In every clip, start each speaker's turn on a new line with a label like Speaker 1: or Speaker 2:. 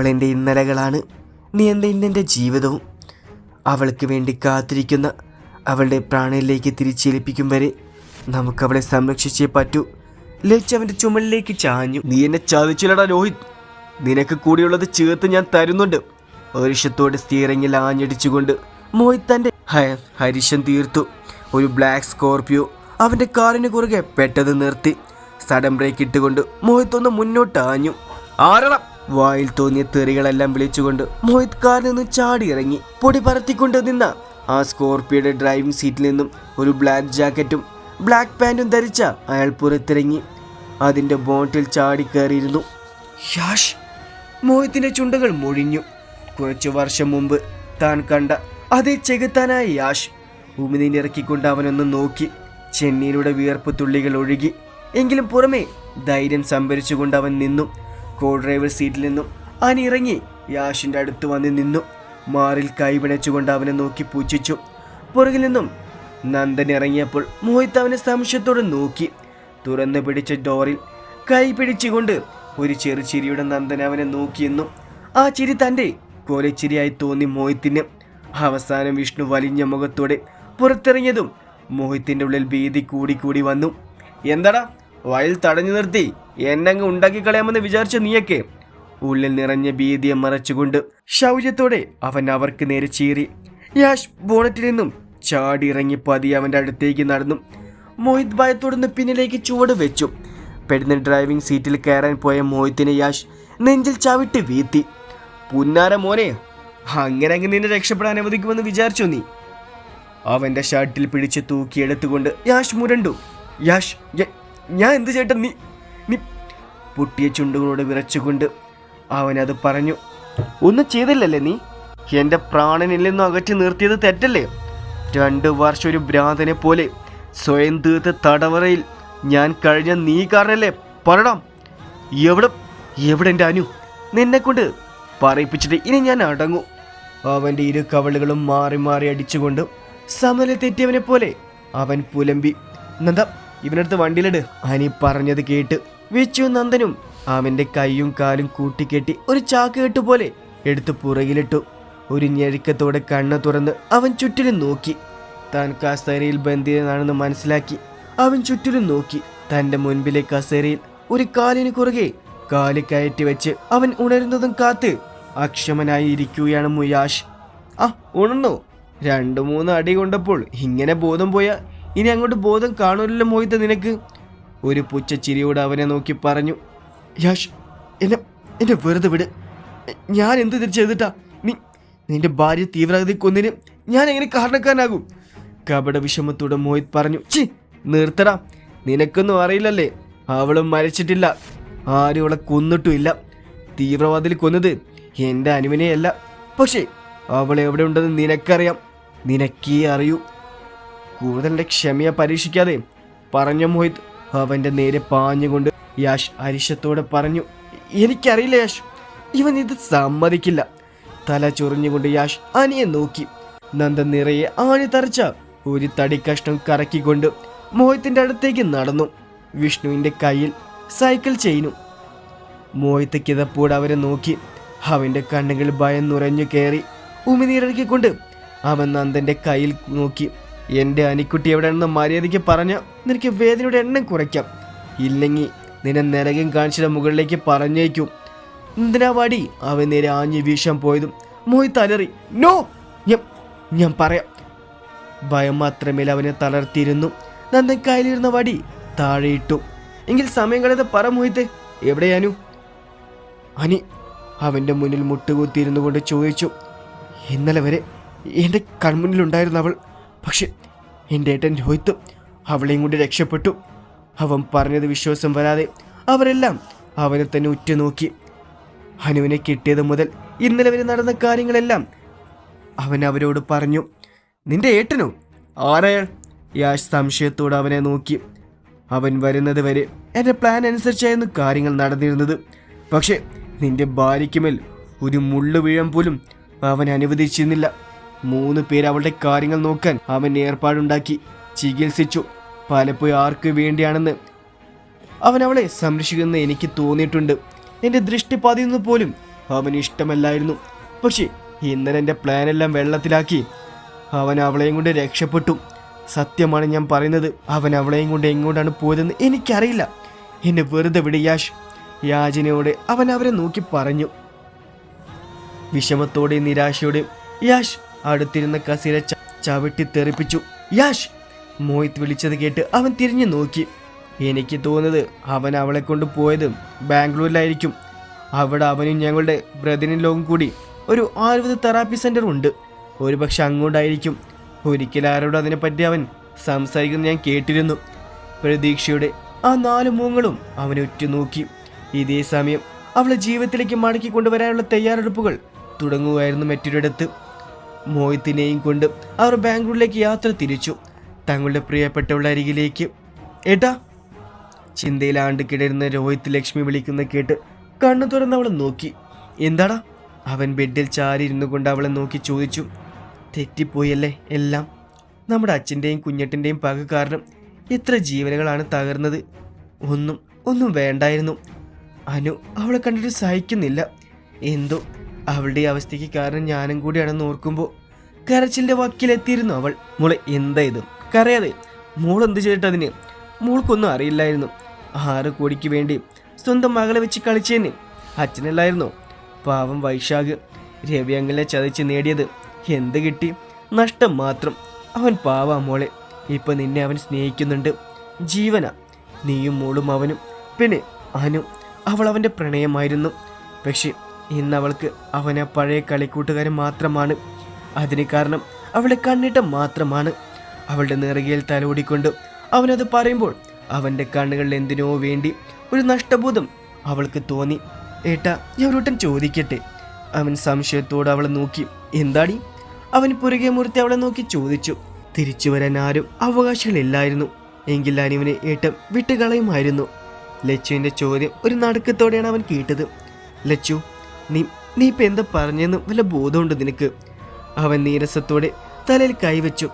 Speaker 1: അവൾ എന്റെ ഇന്നലകളാണ്. നീ എന്റെ ഇന്നെന്റെ ജീവിതവും. അവൾക്ക് വേണ്ടി കാത്തിരിക്കുന്ന അവളുടെ പ്രാണനിലേക്ക് തിരിച്ചേൽപ്പിക്കും വരെ നമുക്ക് അവളെ സംരക്ഷിച്ചേ പറ്റൂ. ലച്ച് അവന്റെ ചുമലിലേക്ക് ചാഞ്ഞു. നീ എന്നെ ചതിച്ചില്ലടാ രോഹിത്. നിനക്ക് കൂടിയുള്ളത് ചേർത്ത് ഞാൻ തരുന്നുണ്ട്. ഹരിഷത്തോടെ സ്റ്റിയറിങ്ങിൽ ആഞ്ഞടിച്ചുകൊണ്ട് മോഹിത് തന്റെ ഹരിഷൻ തീർത്തു. ഒരു ബ്ലാക്ക് സ്കോർപിയോ അവന്റെ കാറിന് കുറുകെ പെട്ടത് നിർത്തി. സഡൻ ബ്രേക്ക് ഇട്ടുകൊണ്ട് മോഹിത് ഒന്ന് മുന്നോട്ട് ആഞ്ഞു. ആരട? വായിൽ തോന്നിയ തെറികളെല്ലാം വിളിച്ചുകൊണ്ട് മോഹിത് കാറിൽ നിന്ന് ചാടി ഇറങ്ങി പൊടി പറത്തിക്കൊണ്ട് നിന്ന ആ സ്കോർപിയോയുടെ ഡ്രൈവിംഗ് സീറ്റിൽ നിന്നും ഒരു ബ്ലാക്ക് ജാക്കറ്റും ബ്ലാക്ക് പാന്റും ധരിച്ച അയാൾ പുറത്തിറങ്ങി. അതിന്റെ ബോട്ടിൽ ചാടി കയറിയിരുന്നു യാഷ്! മോഹിത്തിന്റെ ചുണ്ടുകൾ മുഴിഞ്ഞു. കുറച്ചു വർഷം മുമ്പ് താൻ കണ്ട അതേ ചെകുത്താനായ യാഷ് ഉമിനീരിറക്കിക്കൊണ്ട് അവനൊന്ന് നോക്കി. ചെന്നൈയിലൂടെ വിയർപ്പ് തുള്ളികൾ ഒഴുകി. എങ്കിലും പുറമേ ധൈര്യം സംഭരിച്ചുകൊണ്ട് അവൻ നിന്നു. കോ ഡ്രൈവർ സീറ്റിൽ നിന്നും അവൻ ഇറങ്ങി യാഷിന്റെ അടുത്ത് വന്ന് നിന്നു. മാറിൽ കൈപിണച്ചുകൊണ്ട് അവനെ നോക്കി പൂച്ഛിച്ചു പുറകിൽ നിന്നും നന്ദൻ ഇറങ്ങിയപ്പോൾ മോഹിത് അവനെ സംശയത്തോടെ നോക്കി. തുറന്നു പിടിച്ച ഡോറിൽ കൈ പിടിച്ചുകൊണ്ട് ഒരു ചെറു ചിരിയുടെ നന്ദൻ അവനെ നോക്കിയെന്നും ആ ചിരി തന്റെ കോലച്ചിരിയായി തോന്നി മോഹിത്തിന്. അവസാനം വിഷ്ണു വലിഞ്ഞ മുഖത്തോടെ പുറത്തിറങ്ങിയതും മോഹിത്തിന്റെ ഉള്ളിൽ ഭീതി കൂടി കൂടി വന്നു. എന്താടാ? വയൽ തടഞ്ഞു നിർത്തി. എന്നങ്ങ് ഉണ്ടാക്കി കളയാമെന്ന് വിചാരിച്ച നീയൊക്കെ ഉള്ളിൽ നിറഞ്ഞ ഭീതിയെ മറച്ചുകൊണ്ട് ശൗര്യത്തോടെ അവൻ അവർക്ക് നേരെ ചീറി. യാഷ് ബോണറ്റിൽ നിന്നും ചാടി ഇറങ്ങി പതി അവന്റെ അടുത്തേക്ക് നടന്നു. മോഹിത് ഭയത്തോടുന്ന് പിന്നിലേക്ക് ചുവട് വെച്ചു. പെടുന്ന ഡ്രൈവിംഗ് സീറ്റിൽ കയറാൻ പോയ മോഹിത്തിനെ യാഷ് നെഞ്ചിൽ ചവിട്ടി വീത്തി പുന്നാര മോനെ അങ്ങനെ അങ്ങ് നിന്നെ രക്ഷപ്പെടാൻ അനുവദിക്കുമെന്ന് വിചാരിച്ചു നീ? അവന്റെ ഷർട്ടിൽ പിടിച്ച് തൂക്കിയെടുത്തുകൊണ്ട് യാഷ് മുരണ്ടു. യാഷ് ഞാൻ എന്ത് ചേട്ടൻ നീ നീ പൊട്ടിയ ചുണ്ടുകളോട് വിറച്ചുകൊണ്ട് അവനത് പറഞ്ഞു. ഒന്നും ചെയ്തില്ലല്ലേ നീ? എന്റെ പ്രാണനിൽ നിന്നും അകറ്റി നിർത്തിയത് തെറ്റല്ലേ? രണ്ട് വർഷം ഒരു ഭ്രാന്തനെ പോലെ സ്വയം തീർത്ത തടവറയിൽ ഞാൻ കഴിഞ്ഞ നീ കാരണല്ലേ പറടാം എവിടെ എവിടെ എന്റെ അനു? നിന്നെക്കൊണ്ട് പറയിപ്പിച്ചിട്ട് ഇനി ഞാൻ അടങ്ങും. അവന്റെ ഇരു കവളുകളും മാറി മാറി അടിച്ചുകൊണ്ട് സമനില തെറ്റിയവനെ പോലെ അവൻ പുലമ്പി നന്ദ ഇവനടുത്ത് വണ്ടിയിലിട്. അനി പറഞ്ഞത് കേട്ട് വിച്ചു നന്ദനും അവന്റെ കൈയും കാലും കൂട്ടിക്കെട്ടി ഒരു ചാക്ക് കെട്ട് പോലെ എടുത്ത് പുറകിലിട്ടു. ഒരു ഞെരുക്കത്തോടെ കണ്ണ് തുറന്ന് അവൻ ചുറ്റിലും നോക്കി. താൻ കസേരയിൽ ബന്ധിതനാണെന്ന് മനസ്സിലാക്കി അവൻ ചുറ്റിലും നോക്കി. തന്റെ മുൻപിലെ കസേരയിൽ ഒരു കാലിന് കുറുകെ കാൽ കയറ്റി വെച്ച് അവൻ ഉണരുന്നതും കാത്ത് അക്ഷമനായി ഇരിക്കുകയാണ് മുയാഷ്. ആ ഉണർന്നോ? രണ്ടു മൂന്ന് അടി കൊണ്ടപ്പോൾ ഇങ്ങനെ ബോധം പോയാ ഇനി അങ്ങോട്ട് ബോധം കാണൂലല്ലോ മോഹിത നിനക്ക്. ഒരു പുച്ഛച്ചിരിയോട് അവനെ നോക്കി പറഞ്ഞു യാഷ് എന്നെ എന്നെ വെറുതെ വിട്. ഞാൻ എന്ത് തിരിച്ചെഴുതിട്ടാ നീ നിന്റെ ഭാര്യ തീവ്രഗതി കൊന്നിന് ഞാൻ എങ്ങനെ കാരണക്കാരനാകും? കപട വിഷമത്തോടെ മോഹിത് പറഞ്ഞു ചി നിർത്തടാ. നിനക്കൊന്നും അറിയില്ലല്ലേ? അവളും മരിച്ചിട്ടില്ല. ആരും അവളെ കൊന്നിട്ടുമില്ല. തീവ്രവാദിൽ കൊന്നത് എന്റെ അനുവിനെയല്ല. പക്ഷേ അവൾ എവിടെ ഉണ്ടെന്ന് നിനക്കറിയാം. നിനക്കേ അറിയൂ. കൂടുതൽ ക്ഷമയെ പരീക്ഷിക്കാതെ പറഞ്ഞ മോഹിത് അവന്റെ നേരെ പാഞ്ഞുകൊണ്ട് യാഷ് അരിശത്തോടെ പറഞ്ഞു എനിക്കറിയില്ല യാഷ് ഇവൻ ഇത് സമ്മതിക്കില്ല. തല ചൊറിഞ്ഞുകൊണ്ട് യാഷ് അനിയെ നോക്കി. നന്ദ നിറയെ ആണി തറച്ച ഒരു തടി കഷ്ണം കറക്കിക്കൊണ്ട് മോഹിത്തിന്റെ അടുത്തേക്ക് നടന്നു. വിഷ്ണുവിന്റെ കയ്യിൽ സൈക്കിൾ ചെയിനും. മോഹിത്ത് കിതപ്പോട് അവരെ നോക്കി. അവന്റെ കണ്ണുകൾ ഭയം നുറഞ്ഞു കയറി ഉമിനീരക്കിക്കൊണ്ട് അവൻ നന്ദന്റെ കയ്യിൽ നോക്കി. എന്റെ അനിക്കുട്ടി എവിടെയാണെന്ന് മര്യാദയ്ക്ക് പറഞ്ഞ നിനക്ക് വേദനയുടെ എണ്ണം കുറയ്ക്കാം. ഇല്ലെങ്കിൽ നിന്നെ നിരകം കാണിച്ചിട്ട് മുകളിലേക്ക് പറഞ്ഞേക്കും. എന്തിനാ വടി? അവൻ നേരെ ആഞ്ഞു വീശാൻ പോയതും മോയ് തലറി. നോ! ഞാൻ ഞാൻ പറയാം. ഭയം മാത്രമേൽ അവനെ തളർത്തിയിരുന്നു. നന്ദൻ കയ്യിലിരുന്ന വടി താഴെയിട്ടു എങ്കിൽ സമയം കളയാതെ പറ മോഹിത്തെ. എവിടെയാനു അനി? അവന്റെ മുന്നിൽ മുട്ടുകുത്തിയിരുന്നു കൊണ്ട് ചോദിച്ചു. ഇന്നലെ വരെ എന്റെ കൺമുന്നിലുണ്ടായിരുന്ന അവൾ പക്ഷെ എന്റെ ഏട്ടൻ രോഹിത്തും അവളെയും കൂടി രക്ഷപ്പെട്ടു. അവൻ പറഞ്ഞത് വിശ്വാസം വരാതെ അവരെല്ലാം അവനെ തന്നെ ഉറ്റുനോക്കി. ഹനുവിനെ കിട്ടിയത് മുതൽ ഇന്നലെ വരെ നടന്ന കാര്യങ്ങളെല്ലാം അവൻ അവരോട് പറഞ്ഞു. നിന്റെ ഏട്ടനോ? ആരയാൾ യാഷ് സംശയത്തോട് അവനെ നോക്കി. അവൻ വരുന്നത് വരെ എന്റെ പ്ലാൻ അനുസരിച്ചായിരുന്നു കാര്യങ്ങൾ നടന്നിരുന്നത്. പക്ഷേ നിന്റെ ഭാര്യയ്ക്കുമേൽ ഒരു മുള്ളു വീഴാൻ പോലും അവൻ അനുവദിച്ചിരുന്നില്ല. മൂന്ന് പേര് അവളുടെ കാര്യങ്ങൾ നോക്കാൻ അവൻ ഏർപ്പാടുണ്ടാക്കി. ചികിത്സിച്ചു. പലപ്പോഴും ആർക്ക് വേണ്ടിയാണെന്ന്. അവൻ അവളെ സംരക്ഷിക്കുന്ന എനിക്ക് തോന്നിയിട്ടുണ്ട്. എന്റെ ദൃഷ്ടി പതിയുന്നു പോലും അവന് ഇഷ്ടമല്ലായിരുന്നു. പക്ഷേ ഇന്നലെ എന്റെ പ്ലാനെല്ലാം വെള്ളത്തിലാക്കി. അവൻ അവളെയും കൊണ്ട് രക്ഷപ്പെട്ടു. സത്യമാണ് ഞാൻ പറയുന്നത്. അവൻ അവളെയും കൊണ്ട് എങ്ങോട്ടാണ് പോയതെന്ന് എനിക്കറിയില്ല. എന്നെ വെറുതെ വിട് യാഷ്. യാചനയോടെ അവൻ അവരെ നോക്കി പറഞ്ഞു. വിഷമത്തോടെയും നിരാശയോടെയും യാഷ് അടുത്തിരുന്ന കസീര ചവിട്ടി തെറിപ്പിച്ചു. യാഷ്! മോഹിത് വിളിച്ചത് കേട്ട് അവൻ തിരിഞ്ഞു നോക്കി. എനിക്ക് തോന്നുന്നത് അവൻ അവളെ കൊണ്ട് പോയത് ബാംഗ്ലൂരിലായിരിക്കും. അവിടെ അവനും ഞങ്ങളുടെ ബ്രദറിൻ ലോകം കൂടി ഒരു ആയുർവേദ തെറാപ്പി സെന്റർ ഉണ്ട്. ഒരുപക്ഷെ അങ്ങോട്ടായിരിക്കും. ഒരിക്കലും അതിനെപ്പറ്റി അവൻ സംസാരിക്കുന്നത് ഞാൻ കേട്ടിരുന്നു. പ്രതീക്ഷയുടെ ആ നാല് മൂങ്ങളും അവനെ ഉറ്റുനോക്കി. ഇതേ സമയം അവളെ ജീവിതത്തിലേക്ക് മടക്കി കൊണ്ടുവരാനുള്ള തയ്യാറെടുപ്പുകൾ തുടങ്ങുകയായിരുന്നു മറ്റൊരിടത്ത്. മോഹിത്തിനെയും കൊണ്ട് അവർ ബാംഗ്ലൂരിലേക്ക് യാത്ര തിരിച്ചു. തങ്ങളുടെ പ്രിയപ്പെട്ടവളുടെ അരികിലേക്ക്. ഏട്ടാ ചിന്തയിലാണ്ട് കിടരുന്ന രോഹിത് ലക്ഷ്മി വിളിക്കുന്ന കേട്ട് കണ്ണു തുറന്ന് അവളെ നോക്കി. എന്താടാ? അവൻ ബെഡിൽ ചാരി ഇരുന്നു കൊണ്ട് അവളെ നോക്കി ചോദിച്ചു. തെറ്റിപ്പോയല്ലേ എല്ലാം? നമ്മുടെ അച്ഛന്റെയും കുഞ്ഞട്ടിന്റെയും പക കാരണം എത്ര ജീവനുകളാണ് തകർന്നത്. ഒന്നും ഒന്നും വേണ്ടായിരുന്നു. അനു അവളെ കണ്ടിട്ട് സഹിക്കുന്നില്ല. എന്തോ അവളുടെ അവസ്ഥയ്ക്ക് കാരണം ഞാനും കൂടിയാണെന്ന് ഓർക്കുമ്പോൾ കരച്ചിലിന്റെ വക്കിലെത്തിയിരുന്നു അവൾ. മോളെ എന്താ ഇത്? കരയാതെ. മോൾ എന്ത് ചെയ്തിട്ടതിന് മോൾക്കൊന്നും അറിയില്ലായിരുന്നു. ആറ് കോടിക്ക് വേണ്ടി സ്വന്തം മകളെ വെച്ച് കളിച്ചേന്. അച്ഛനല്ലായിരുന്നു. പാവം വൈശാഖ് രവി അങ്ങനെ ചതച്ച് നേടിയത്. എന്ത് കിട്ടി? നഷ്ടം മാത്രം. അവൻ പാവാ മോളെ. ഇപ്പം നിന്നെ അവൻ സ്നേഹിക്കുന്നുണ്ട്. ജീവന. നീയും മോളും അവനും. പിന്നെ അനു അവൾ അവന്റെ പ്രണയമായിരുന്നു. പക്ഷേ ഇന്ന് അവൾക്ക് അവനെ പഴയ കളിക്കൂട്ടുകാരൻ മാത്രമാണ്. അതിന് കാരണം അവളെ കണ്ണിട്ട മാത്രമാണ്. അവളുടെ നിറകയിൽ തലോടിക്കൊണ്ട് അവനത് പറയുമ്പോൾ അവന്റെ കണ്ണുകളിൽ എന്തിനോ വേണ്ടി ഒരു നഷ്ടബോധം അവൾക്ക് തോന്നി. ഏട്ടാ ഞാൻ ഒരുട്ടൻ ചോദിക്കട്ടെ? അവൻ സംശയത്തോട് അവളെ നോക്കി. എന്താടി? അവൻ പുറകെ മുറുത്തി അവളെ നോക്കി ചോദിച്ചു. തിരിച്ചു വരാൻ ആരും അവകാശങ്ങളില്ലായിരുന്നു എങ്കിൽ അനിവനെ ഏട്ടം വിട്ടുകളയുമായിരുന്നു. ലച്ചുവിന്റെ ചോദ്യം ഒരു നടുക്കത്തോടെയാണ് അവൻ കേട്ടത്. ലച്ചു നീ നീ ഇപ്പം എന്താ പറഞ്ഞെന്ന് വല്ല ബോധമുണ്ട് നിനക്ക്? അവൻ നീരസത്തോടെ തലയിൽ കൈവച്ചു.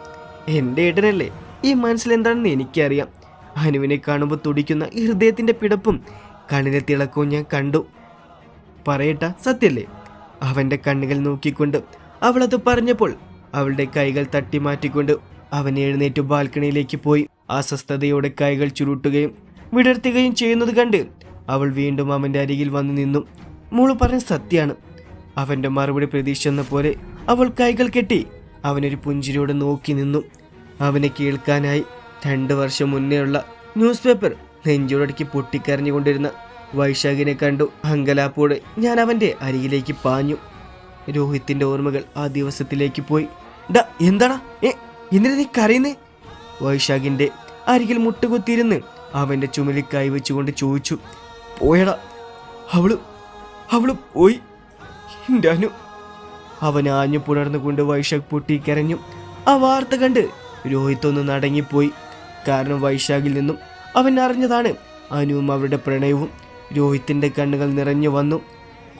Speaker 1: എന്റെ ഏട്ടനല്ലേ ഈ മനസ്സിലെന്താണെന്ന് എനിക്കറിയാം. അനുവിനെ കാണുമ്പോൾ തുടിക്കുന്ന ഹൃദയത്തിന്റെ പിടപ്പും കണ്ണിലെ തിളക്കവും ഞാൻ കണ്ടു. പറയട്ട സത്യല്ലേ? അവന്റെ കണ്ണുകൾ നോക്കിക്കൊണ്ട് അവളത് പറഞ്ഞപ്പോൾ അവളുടെ കൈകൾ തട്ടി മാറ്റിക്കൊണ്ട് അവൻ എഴുന്നേറ്റ് ബാൽക്കണിയിലേക്ക് പോയി. അസ്വസ്ഥതയോടെ കൈകൾ ചുരുട്ടുകയും വിടർത്തുകയും ചെയ്യുന്നത് കണ്ട് അവൾ വീണ്ടും അവന്റെ അരികിൽ വന്നു നിന്നു. മോൾ പറഞ്ഞ സത്യാണ്. അവന്റെ മറുപടി പ്രതീക്ഷിച്ചെന്ന പോലെ അവൾ കൈകൾ കെട്ടി അവനൊരു പുഞ്ചിരിയോടെ നോക്കി നിന്നു. അവനെ കേൾക്കാനായി രണ്ട് വർഷം മുന്നേയുള്ള ന്യൂസ് പേപ്പർ നെഞ്ചോടടുക്കി പൊട്ടിക്കരഞ്ഞുകൊണ്ടിരുന്ന വൈശാഖിനെ കണ്ടു അങ്കലാപ്പോടെ ഞാൻ അവന്റെ അരികിലേക്ക് പാഞ്ഞു. രോഹിത്തിന്റെ ഓർമ്മകൾ ആ ദിവസത്തിലേക്ക് പോയി. ഡാ എന്താടാ? ഏ എന്തിനാ നീ കരയുന്നേ? വൈശാഖിന്റെ അരികിൽ മുട്ടുകുത്തിയിരുന്ന് അവന്റെ ചുമലിൽ വെച്ചുകൊണ്ട് ചോദിച്ചു. പോയടാ അവൾ അവൾ പോയി. എന്റെ അനു. അവൻ ആഞ്ഞു പുണർന്നുകൊണ്ട് വൈശാഖ് പൊട്ടിക്കരഞ്ഞു. ആ വാർത്ത കണ്ട് രോഹിത് ഒന്ന് നടങ്ങിപ്പോയി. കാരണം വൈശാഖിൽ നിന്നും അവൻ അറിഞ്ഞതാണ് അനുവും അവരുടെ പ്രണയവും. രോഹിത്തിന്റെ കണ്ണുകൾ നിറഞ്ഞു വന്നു.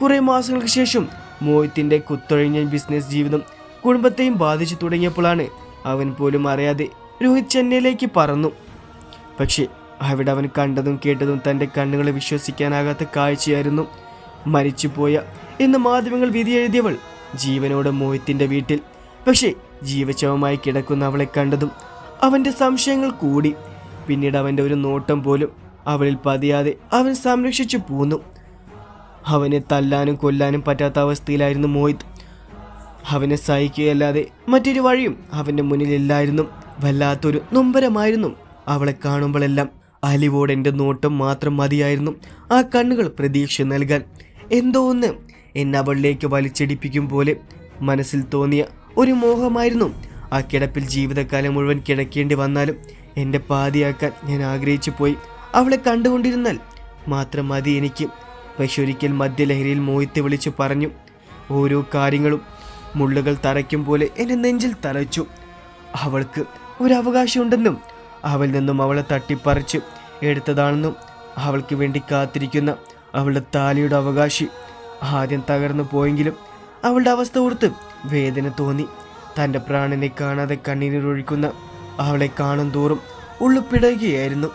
Speaker 1: കുറേ മാസങ്ങൾക്ക് ശേഷം മോഹിത്തിന്റെ കുത്തൊഴിഞ്ഞ ബിസിനസ് ജീവിതം കുടുംബത്തെയും ബാധിച്ചു തുടങ്ങിയപ്പോഴാണ് അവൻ പോലും അറിയാതെ രോഹിത് ചെന്നൈയിലേക്ക് പറന്നു. പക്ഷേ അവിടെ അവൻ കണ്ടതും കേട്ടതും തന്റെ കണ്ണുകളെ വിശ്വസിക്കാനാകാത്ത കാഴ്ചയായിരുന്നു. മരിച്ചുപോയ എന്ന് മാധ്യമങ്ങൾ വിധി എഴുതിയവൾ ജീവനോടെ മോഹിത്തിന്റെ വീട്ടിൽ. പക്ഷേ ജീവശവമായി കിടക്കുന്ന അവളെ കണ്ടതും അവന്റെ സംശയങ്ങൾ കൂടി. പിന്നീട് അവന്റെ ഒരു നോട്ടം പോലും അവളിൽ പതിയാതെ അവൻ സംരക്ഷിച്ചു പോന്നു. അവനെ തല്ലാനും കൊല്ലാനും പറ്റാത്ത അവസ്ഥയിലായിരുന്നു മോഹിത്. അവനെ സഹിക്കുകയല്ലാതെ മറ്റൊരു വഴിയും അവന്റെ മുന്നിലില്ലായിരുന്നു വല്ലാത്തൊരു നൊമ്പരമായിരുന്നു അവളെ കാണുമ്പോഴെല്ലാം. അലിവോടെ എന്റെ നോട്ടം മാത്രം മതിയായിരുന്നു. ആ കണ്ണുകൾ പ്രതീക്ഷ നൽകാൻ എന്തോ ഒന്ന് എന്നെ അവളിലേക്ക് വലിച്ചടിപ്പിക്കും പോലെ മനസ്സിൽ തോന്നിയ ഒരു മോഹമായിരുന്നു. ആ കിടപ്പിൽ ജീവിതകാലം മുഴുവൻ കിടക്കേണ്ടി വന്നാലും എന്റെ പാതിയാക്കാൻ ഞാൻ ആഗ്രഹിച്ചു പോയി. അവളെ കണ്ടുകൊണ്ടിരുന്നാൽ മാത്രം മതി എനിക്ക്. പക്ഷെ ഒരിക്കൽ മദ്യലഹരിയിൽ മോഹിത്തെ വിളിച്ചു പറഞ്ഞു ഓരോ കാര്യങ്ങളും മുള്ളുകൾ തറയ്ക്കും പോലെ എന്റെ നെഞ്ചിൽ തറച്ചു. അവൾക്ക് ഒരു അവകാശമുണ്ടെന്നും അവൾ നിന്നും അവളെ തട്ടിപ്പറിച്ച് എടുത്തതാണെന്നും അവൾക്ക് വേണ്ടി കാത്തിരിക്കുന്ന അവളുടെ താലിയുടെ അവകാശി. ആദ്യം തകർന്നു പോയെങ്കിലും അവളുടെ അവസ്ഥ ഓർത്ത് വേദന തോന്നി. തന്റെ പ്രാണനെ കാണാതെ കണ്ണീരൊഴിക്കുന്ന അവളെ കാണും തോറും ഉള്ളു പിടയുകയായിരുന്നു.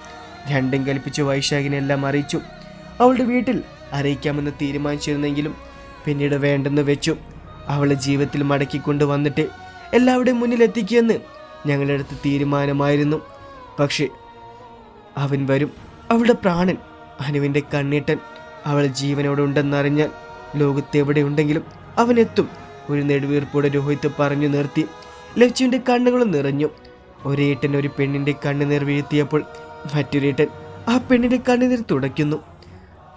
Speaker 1: രണ്ടും കൽപ്പിച്ച് വൈശാഖിനെല്ലാം അറിയിച്ചു. അവളുടെ വീട്ടിൽ അറിയിക്കാമെന്ന് തീരുമാനിച്ചിരുന്നെങ്കിലും പിന്നീട് വേണ്ടെന്ന് വെച്ചു. അവളെ ജീവിതത്തിൽ മടക്കിക്കൊണ്ട് വന്നിട്ട് എല്ലാവരുടെയും മുന്നിൽ എത്തിക്കുമെന്ന് ഞങ്ങളുടെ അടുത്ത് തീരുമാനമായിരുന്നു. പക്ഷേ അവൻ വരും. അവളുടെ പ്രാണൻ അനുവിന്റെ കണ്ണീട്ടൻ അവൾ ജീവനോടെ ഉണ്ടെന്നറിഞ്ഞാൽ ലോകത്തെവിടെയുണ്ടെങ്കിലും അവനെത്തും. ഒരു നെടുവീർപ്പോടെ രോഹിത് പറഞ്ഞു നിർത്തി. ലച്ചുവിന്റെ കണ്ണുകളും നിറഞ്ഞു. ഒരേട്ടൻ ഒരു പെണ്ണിന്റെ കണ്ണുനീർ വീഴ്ത്തിയപ്പോൾ മറ്റൊരേട്ടൻ ആ പെണ്ണിന്റെ കണ്ണുനീർ തുടയ്ക്കുന്നു.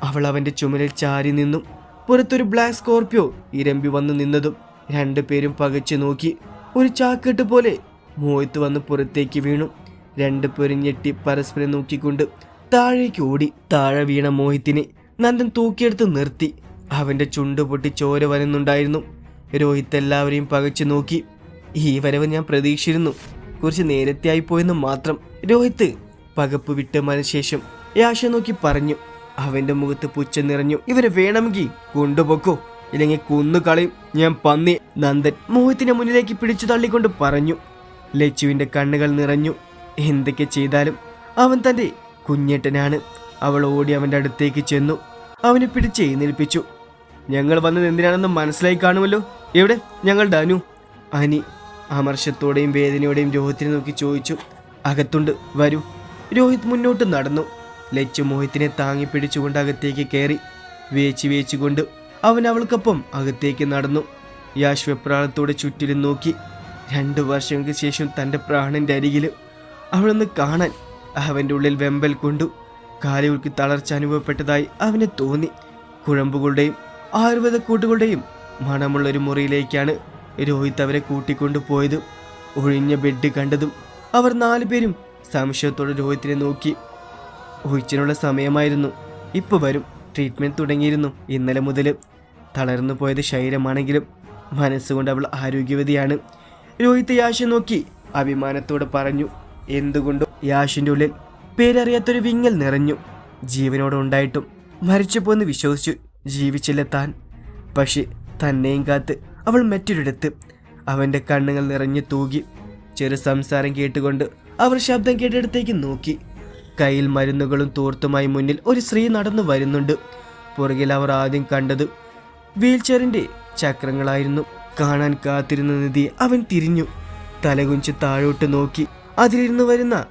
Speaker 1: അവൾ അവന്റെ ചുമലിൽ ചാരി നിന്നു. പുറത്തൊരു ബ്ലാക്ക് സ്കോർപ്പിയോ ഇരമ്പി വന്നു നിന്നതും രണ്ടുപേരും പകച്ചു നോക്കി. ഒരു ചാക്കെട്ട് പോലെ മോയത്ത് വന്ന് പുറത്തേക്ക് വീണു. രണ്ടുപേരും ഞെട്ടി പരസ്പരം നോക്കിക്കൊണ്ട് താഴേക്ക് ഓടി താഴെ വീണ മോഹിത്തിനെ. നന്ദൻ തൂക്കിയെടുത്ത് നിർത്തി. അവന്റെ ചുണ്ട് പൊട്ടി ചോര വരുന്നുണ്ടായിരുന്നു രോഹിത് എല്ലാവരെയും പകച്ചു നോക്കി. ഈ വരവ് ഞാൻ പ്രതീക്ഷിച്ചിരുന്നു. കുറച്ച് നേരത്തെ ആയിപ്പോയെന്ന് മാത്രം. രോഹിത് പകപ്പ് വിട്ട് മനശേഷം യാശ നോക്കി പറഞ്ഞു. അവന്റെ മുഖത്ത് പുച്ഛ നിറഞ്ഞു. ഇവരെ വേണമെങ്കിൽ കൊണ്ടുപോക്കോ. ഇല്ലെങ്കിൽ കൊന്നു കളയും. ഞാൻ പന്നി. നന്ദൻ മോഹിത്തിന്റെ മുന്നിലേക്ക് പിടിച്ചു തള്ളിക്കൊണ്ട് പറഞ്ഞു. ലച്ചുവിന്റെ കണ്ണുകൾ നിറഞ്ഞു. എന്തൊക്കെ ചെയ്താലും അവൻ തന്റെ കുഞ്ഞേട്ടനാണ്. അവൾ ഓടി അവന്റെ അടുത്തേക്ക് ചെന്നു. അവനെ പിടിച്ച് എഴുന്നേൽപ്പിച്ചു. ഞങ്ങൾ വന്നത് എന്തിനാണെന്ന് മനസ്സിലായി കാണുമല്ലോ. എവിടെ? ഞങ്ങൾ ഡാനു അനി അമർഷത്തോടെയും വേദനയോടെയും രോഹിത്തിനെ നോക്കി ചോദിച്ചു. അകത്തുണ്ട്. വരൂ. രോഹിത് മുന്നോട്ട് നടന്നു. ലച്ചു മോഹിത്തിനെ താങ്ങി പിടിച്ചുകൊണ്ട് അകത്തേക്ക് കയറി. വേച്ച് വേച്ചുകൊണ്ട് അവൻ അവൾക്കൊപ്പം അകത്തേക്ക് നടന്നു. യാശ്വപ്രാണത്തോടെ ചുറ്റിലും നോക്കി. രണ്ടു വർഷങ്ങൾക്ക് ശേഷം തന്റെ പ്രാണന്റെ അരികിൽ അവളൊന്ന് കാണാൻ അവന്റെ ഉള്ളിൽ വെമ്പൽ കൊണ്ടു. കാലുകൾക്ക് തളർച്ച അനുഭവപ്പെട്ടതായി അവന് തോന്നി. കുഴമ്പുകളുടെയും ആയുർവേദ കൂട്ടുകളുടെയും മണമുള്ള ഒരു മുറിയിലേക്കാണ് രോഹിത് അവരെ കൂട്ടിക്കൊണ്ടു പോയതും. ഒഴിഞ്ഞ ബെഡ് കണ്ടതും അവർ നാലുപേരും സംശയത്തോടെ രോഹിത്തിനെ നോക്കി. ഒഴിച്ചിനുള്ള സമയമായിരുന്നു. ഇപ്പോൾ വരും. ട്രീറ്റ്മെന്റ് തുടങ്ങിയിരുന്നു ഇന്നലെ മുതൽ തളർന്നു പോയത് ശരീരമാണെങ്കിലും മനസ്സുകൊണ്ട് അവൾ ആരോഗ്യവതിയാണ്. രോഹിത് യാശ നോക്കി അഭിമാനത്തോടെ പറഞ്ഞു എന്തുകൊണ്ടും? യാഷിന്റെ ഉള്ളിൽ പേരറിയാത്തൊരു വിങ്ങൽ നിറഞ്ഞു. ജീവനോടെ ഉണ്ടായിട്ടും മരിച്ചുപോന്ന് വിശ്വസിച്ചു ജീവിച്ചില്ല താൻ. പക്ഷെ തന്നെയും കാത്ത് അവൾ മറ്റൊരിടത്ത്. അവന്റെ കണ്ണുകൾ നിറഞ്ഞു തൂകി ചെറു സംസാരം കേട്ടുകൊണ്ട് അവർ ശബ്ദം കേട്ടിടത്തേക്ക് നോക്കി. കയ്യിൽ മരുന്നുകളും തൂർത്തുമായി മുന്നിൽ ഒരു സ്ത്രീ നടന്നു വരുന്നുണ്ട്. പുറകിൽ അവർ ആദ്യം കണ്ടത് വീൽചെയറിന്റെ ചക്രങ്ങളായിരുന്നു. കാണാൻ കാത്തിരുന്ന നിധി അവൻ തിരിഞ്ഞു. തലകുഞ്ച് താഴോട്ട് നോക്കി. അതിലിരുന്ന് വരുന്ന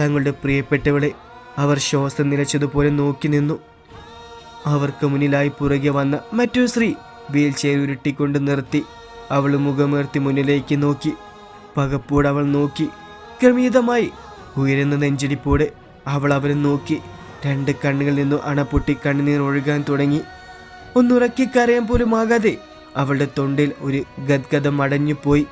Speaker 1: തങ്ങളുടെ പ്രിയപ്പെട്ടവളെ അവർ ശ്വാസം നിലച്ചതുപോലെ നോക്കി നിന്നു. അവർക്ക് മുന്നിലായി പുറകെ വന്ന മറ്റൊരു സ്ത്രീ വീൽ ചെയർ ഉരുട്ടിക്കൊണ്ട് നിർത്തി അവൾ മുഖമേർത്തി മുന്നിലേക്ക് നോക്കി. പകപ്പോടെ അവൾ നോക്കി. ക്രമീതമായി ഉയരുന്ന നെഞ്ചിടിപ്പോടെ അവൾ അവരെ നോക്കി. രണ്ട് കണ്ണുകളിൽ നിന്നു അണപൊട്ടി കണ്ണുനീർ ഒഴുകാൻ തുടങ്ങി. ഒന്നുറക്കി കരയാൻ പോലും ആകാതെ അവളുടെ തൊണ്ടിൽ ഒരു ഗദ്ഗതം അടഞ്ഞുപോയി.